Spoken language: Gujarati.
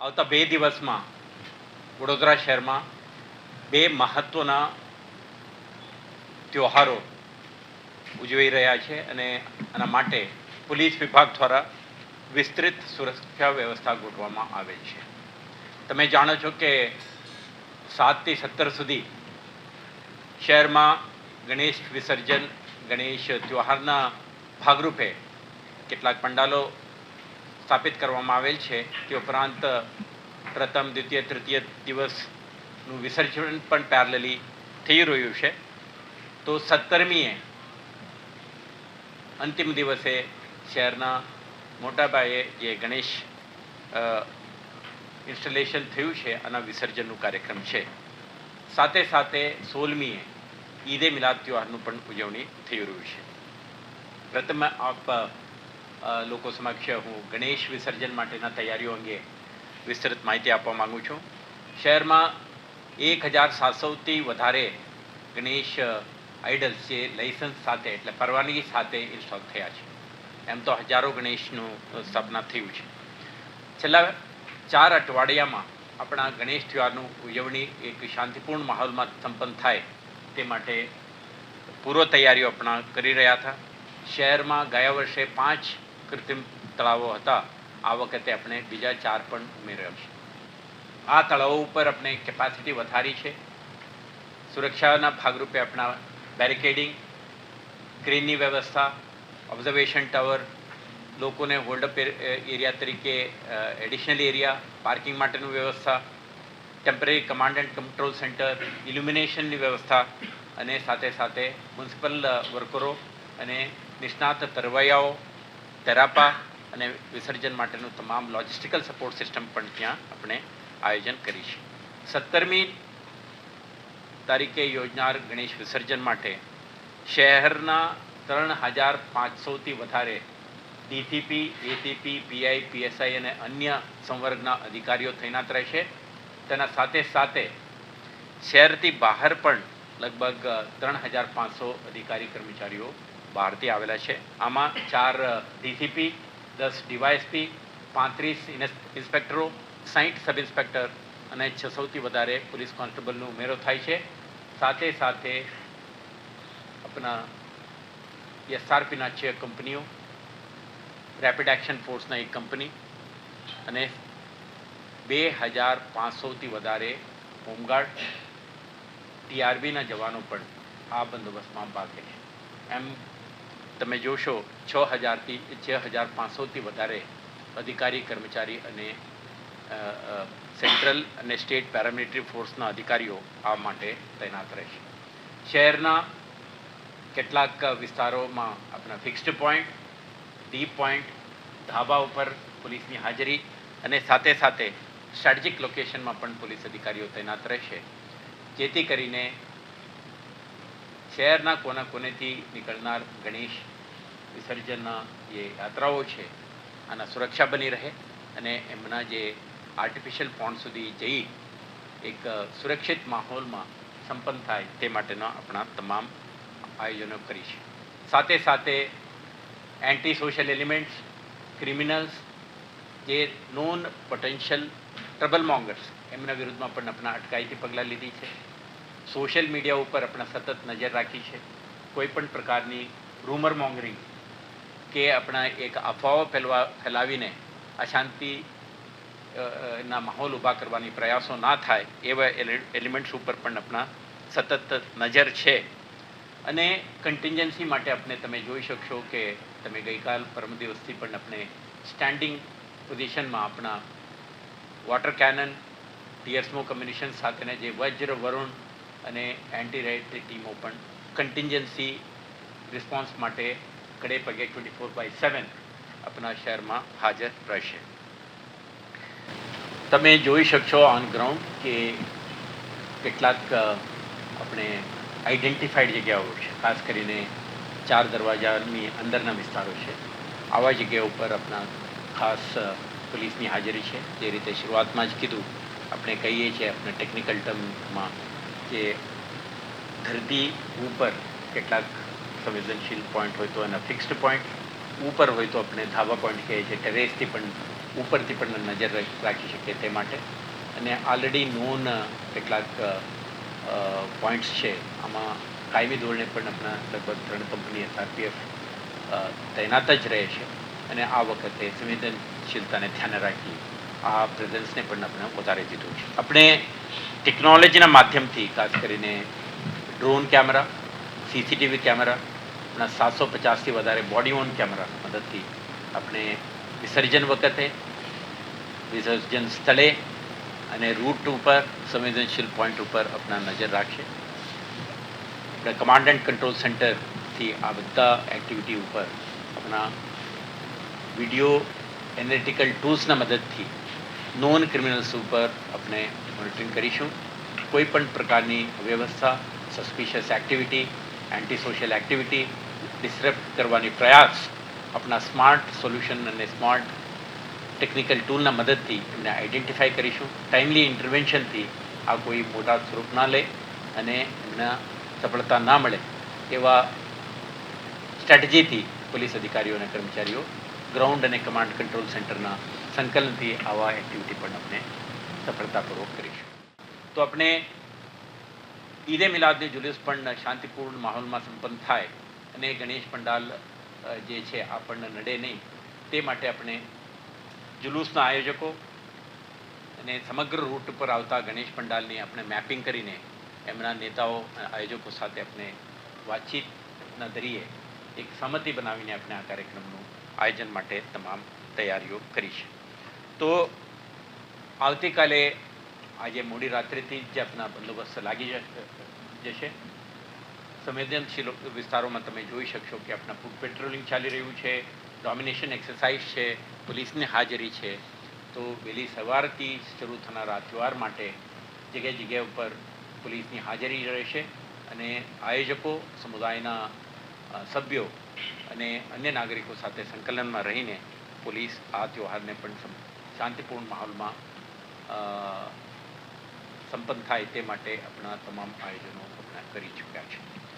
આવતા બે દિવસમાં વડોદરા શહેરમાં બે મહત્ત્વના તહેવારો ઉજવાઈ રહ્યા છે અને આના માટે પોલીસ વિભાગ દ્વારા વિસ્તૃત સુરક્ષા વ્યવસ્થા ગોઠવવામાં આવે છે. તમે જાણો છો કે સાતથી સત્તર સુધી શહેરમાં ગણેશ વિસર્જન, ગણેશ ત્યોહારના ભાગરૂપે કેટલાક પંડાલો સ્થાપિત કરવામાં આવેલ છે તે ઉપરાંત પ્રથમ, દ્વિતીય, તૃતીય દિવસનું વિસર્જન પણ પેરેલલી થઈ રહ્યું છે. તો સત્તરમીએ અંતિમ દિવસે શહેરના મોટાભાઈએ જે ગણેશ ઇન્સ્ટોલેશન થયું છે આના વિસર્જનનું કાર્યક્રમ છે. સાથે સાથે સોળમીએ ઈદે મિલાદ ત્યોહારનું પણ ઉજવણી થઈ રહ્યું છે. પ્રથમ, આપ લોકો સમક્ષ હું ગણેશ વિસર્જન માટેના તૈયારીઓ અંગે વિસ્તૃત માહિતી આપવા માંગુ છું. શહેરમાં એક હજાર સાતસોથી વધારે ગણેશ આઇડલ્સ જે લાઇસન્સ સાથે એટલે પરવાનગી સાથે ઇન્સ્ટોલ થયા છે. એમ તો હજારો ગણેશનું સ્થાપના થયું છે. છેલ્લા ચાર અઠવાડિયામાં આપણા ગણેશ તહેવારનું ઉજવણી એક શાંતિપૂર્ણ માહોલમાં સંપન્ન થાય તે માટે પૂર્વ તૈયારીઓ આપણા કરી રહ્યા હતા. શહેરમાં ગયા વર્ષે પાંચ કૃત્રિમ તળાવો હતા. આ વખતે આપણે બીજા ચાર પણ ઉમેર્યા છે. આ તળાવો ઉપર આપણે કેપેસિટી વધારી છે. સુરક્ષાના ભાગરૂપે આપણા બેરિકેડિંગ ક્રેનની વ્યવસ્થા ઓબ્ઝર્વેશન ટાવર લોકોને હોલ્ડઅપ એરિયા તરીકે એડિશનલ એરિયા પાર્કિંગ માટેનું વ્યવસ્થા temporary command and control centre ઇલ્યુમિનેશનની વ્યવસ્થા અને સાથે સાથે મ્યુનિસિપલ વર્કરો અને નિષ્ણાત તરવૈયાઓ તેરાપા અને વિસર્જન માટેનું તમામ લોજિસ્ટિકલ સપોર્ટ સિસ્ટમ પણ ત્યાં આપણે આયોજન કરી સત્તરમી તારીખે યોજનાર ગણેશ વિસર્જન માટે શહેરના ત્રણ હજાર પાંચસોથી વધારે ડીસીપી એટીપી પીઆઈ, પીએસઆઈ અને અન્ય સંવર્ગના અધિકારીઓ તૈનાત રહેશે. તેના સાથે સાથે શહેરથી બહાર પણ લગભગ ત્રણ હજાર પાંચસો અધિકારી કર્મચારીઓ બહારથી આવેલા છે. આમાં ચાર ડીસીપી દસ ડીવાયએસપી પાંત્રીસ ઇન્સ્પેક્ટરો સાહીઠ સબ ઇન્સ્પેક્ટર અને છસોથી વધારે પોલીસ કોન્સ્ટેબલનો ઉમેરો થાય છે. સાથે સાથે આપણા એસઆરપીના છ કંપનીઓ. રેપિડ એક્શન ફોર્સના એક કંપની. અને બે હજાર પાંચસોથી વધારે હોમગાર્ડ ટીઆરબીના જવાનો પણ આ બંદોબસ્તમાં ભાગ લે છે. એમ તમે જોશો, છ હજારથી, છ હજાર પાંચસોથી વધારે અધિકારી, કર્મચારી અને સેન્ટ્રલ અને સ્ટેટ પેરામિલિટરી ફોર્સના અધિકારીઓ આ માટે તૈનાત રહેશે. શહેરના કેટલાક વિસ્તારોમાં આપણા ફિક્સ્ડ પોઈન્ટ ડીપ પોઈન્ટ ધાબા ઉપર પોલીસની હાજરી અને સાથે સાથે સ્ટ્રેટેજિક લોકેશનમાં પણ પોલીસ અધિકારીઓ તૈનાત રહેશે. જેથી કરીને શહેરના કોના કોનેથી નીકળનાર ગણેશ વિસર્જનના જે યાત્રાઓ છે, આના સુરક્ષા બની રહે અને એમના જે આર્ટિફિશિયલ પોન્ડ સુધી જઈ એક સુરક્ષિત માહોલમાં સંપન્ન થાય તે માટેના આપણા તમામ આયોજનો કરીશ સાથે સાથે એન્ટી સોશિયલ એલિમેન્ટ્સ ક્રિમિનલ્સ જે નોન પોટેન્શિયલ ટ્રબલ મોંગર્સ એમના વિરુદ્ધમાં પણ આપણા અટકાયતી પગલાં લીધી છે. સોશિયલ મીડિયા ઉપર આપણે સતત નજર રાખી છે. કોઈ પણ પ્રકારની રૂમર મોંગરિંગ કે આપણા એક અફવાઓ ફેલવા, ફેલાવીને અશાંતિ ના માહોલ ઊભા કરવાની પ્રયાસો ના થાય, એવા એલિમેન્ટ્સ ઉપર પણ આપણા સતત નજર છે. અને કન્ટિન્જન્સી માટે આપણે તમે જોઈ શકશો કે તમે ગઈકાલ પરમ દિવસથી પણ આપણે સ્ટેન્ડિંગ પોઝિશનમાં આપણા water cannon tear smoke ammunition સાથેના જે વજ્ર, વરુણ અને એન્ટી રાઇટ ટીમો પણ કન્ટિન્જન્સી રિસ્પોન્સ માટે કડે પગે ટ્વેન્ટી ફોર બાય સેવન આપણા શહેરમાં હાજર રહેશે તમે જોઈ શકશો ઓન ગ્રાઉન્ડ કે કેટલાક આપણે આઈડેન્ટિફાઈડ જગ્યાઓ છે ખાસ કરીને ચાર દરવાજાની અંદરના વિસ્તારો છે આવા જગ્યા ઉપર આપણા ખાસ પોલીસની હાજરી છે જે રીતે શરૂઆતમાં જ કીધું આપણે કહીએ છીએ આપણે ટેકનિકલ ટર્મમાં કે ધરતી ઉપર કેટલાક સંવેદનશીલ પોઈન્ટ હોય તો એના ફિક્સ્ડ પોઈન્ટ ઉપર હોય તો આપણે ધાબા પોઈન્ટ કહે છે ટેરેસથી પણ ઉપરથી પણ નજર રાખી શકીએ તે માટે. અને ઓલરેડી નોન કેટલાક પોઈન્ટ્સ છે. આમાં કાયમી ધોરણે પણ આપણા લગભગ ત્રણ કંપની એસઆરપીએફ તૈનાત જ રહે છે. અને આ વખતે સંવેદનશીલતાને ધ્યાને રાખી આ પ્રેઝન્સને પણ આપણે વધારી દીધું છે. આપણે ટેકનોલોજીના માધ્યમથી ખાસ કરીને ડ્રોન કેમેરા સીસીટીવી કેમેરા આપણા સાતસો પચાસથી વધારે બોડી ઓન કેમેરા મદદથી આપણે વિસર્જન વખતે, વિસર્જન સ્થળે અને રૂટ ઉપર, સંવેદનશીલ પોઈન્ટ ઉપર આપણા નજર રાખશે આપણે કમાન્ડ એન્ડ કંટ્રોલ સેન્ટરથી આ બધા એક્ટિવિટી ઉપર આપણા વીડિયો એનાલિટિકલ ટૂલ્સના મદદથી નોન ક્રિમિનલ્સ ઉપર આપણે મોનિટરિંગ કરીશું. કોઈ પણ પ્રકારની વ્યવસ્થા suspicious activity anti social activity disturb કરવાની પ્રયાસ આપણા સ્માર્ટ સોલ્યુશન અને સ્માર્ટ ટેકનિકલ ટૂલના મદદથી એમને આઈડેન્ટિફાઈ કરીશું. ટાઈમલી ઇન્ટરવેન્શનથી આ કોઈ મોટા સ્વરૂપ ના લે અને એમના સફળતા ના મળે એવા સ્ટ્રેટજીથી પોલીસ અધિકારીઓ અને કર્મચારીઓ ગ્રાઉન્ડ અને કમાન્ડ કંટ્રોલ સેન્ટરના સંકલનથી આવા એક્ટિવિટી પણ આપણે સફળતાપૂર્વક કરીશું. તો આપણે ઈદે મિલાદે જુલુસ પણ શાંતિપૂર્ણ માહોલમાં સંપન્ન થાય અને ગણેશ પંડાલ જે છે, આપણને નડે નહીં, તે માટે આપણે જુલુસના આયોજકો અને સમગ્ર રૂટ પર આવતા ગણેશ પંડાલની આપણે મેપિંગ કરીને એમના નેતાઓ, આયોજકો સાથે આપણે વાતચીતના દરિયે એક સહમતિ બનાવીને આપણે આ કાર્યક્રમનું આયોજન માટે તમામ તૈયારીઓ કરી છે તો આવતીકાલે આજે મોડી રાત્રિથી જ આપના બંદોબસ્ત લાગી જશે. સંવેદનશીલ વિસ્તારોમાં તમે જોઈ શકશો કે આપણા ફૂડ પેટ્રોલિંગ ચાલી રહ્યું છે ડોમિનેશન એક્સરસાઇઝ છે, પોલીસની હાજરી છે. તો વહેલી સવારથી શરૂ થનારા તહેવાર માટે જગ્યા જગ્યા ઉપર પોલીસની હાજરી રહેશે અને આયોજકો, સમુદાયના સભ્યો અને અન્ય નાગરિકો સાથે સંકલનમાં રહીને પોલીસ આ તહેવારને પણ શાંતિપૂર્ણ માહોલમાં સંપન્ન થાય તે માટે આપણા તમામ આયોજનો કરી ચૂક્યા છે.